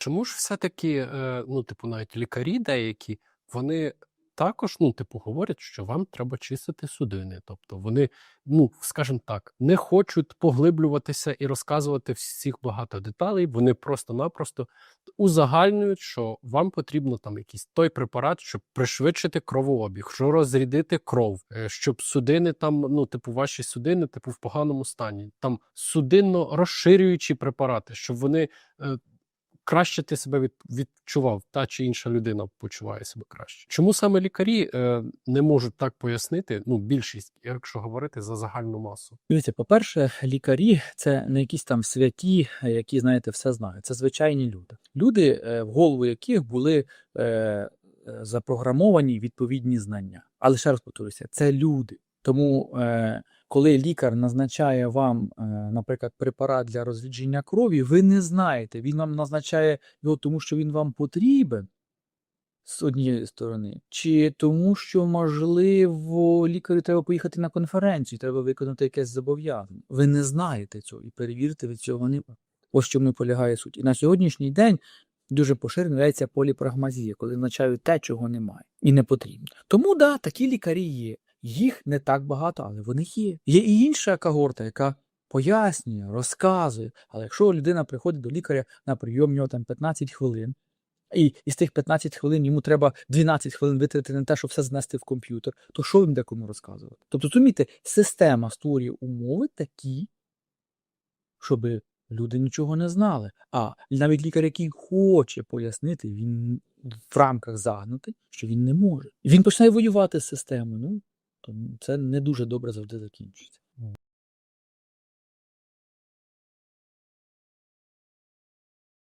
Чому ж все-таки, е, ну, типу, навіть лікарі деякі, вони також, ну, типу, говорять, що вам треба чистити судини. Тобто вони, ну, скажімо так, не хочуть поглиблюватися і розказувати всіх багато деталей. Вони просто-напросто узагальнюють, що вам потрібно там якийсь той препарат, щоб пришвидшити кровообіг, що розрядити кров, е, щоб судини там, ну, типу, ваші судини, типу, в поганому стані. Там судинно розширюючі препарати, щоб вони. Краще ти себе від, відчував, та чи інша людина почуває себе краще. Чому саме лікарі е, не можуть так пояснити? Ну, більшість, якщо говорити за загальну масу. Дивіться, по-перше, лікарі це не якісь там святі, які, знаєте, все знають. Це звичайні люди. Люди, е, в голову яких були е, е, запрограмовані відповідні знання. Але ще раз повторюся, це люди. Тому, е, коли лікар назначає вам, е, наприклад, препарат для розрідження крові, ви не знаєте, він вам назначає його, тому що він вам потрібен з однієї сторони, чи тому, що можливо лікарю треба поїхати на конференцію, треба виконати якесь зобов'язання. Ви не знаєте цього і перевірити ви цього не. Ось чому полягає суть. І на сьогоднішній день дуже поширено являється поліпрагмазія, коли означають те, чого немає і не потрібно. Тому да, такі лікарі є. Їх не так багато, але вони є. Є і інша когорта, яка пояснює, розказує. Але якщо людина приходить до лікаря на прийом, нього там 15 хвилин, і із тих 15 хвилин йому треба 12 хвилин витратити на те, щоб все знести в комп'ютер, то що він декому розказувати? Тобто, розумієте, система створює умови такі, щоб люди нічого не знали. А навіть лікар, який хоче пояснити, він в рамках загнутий, що він не може. Він починає воювати з системою. Ну, то це не дуже добре завжди закінчується.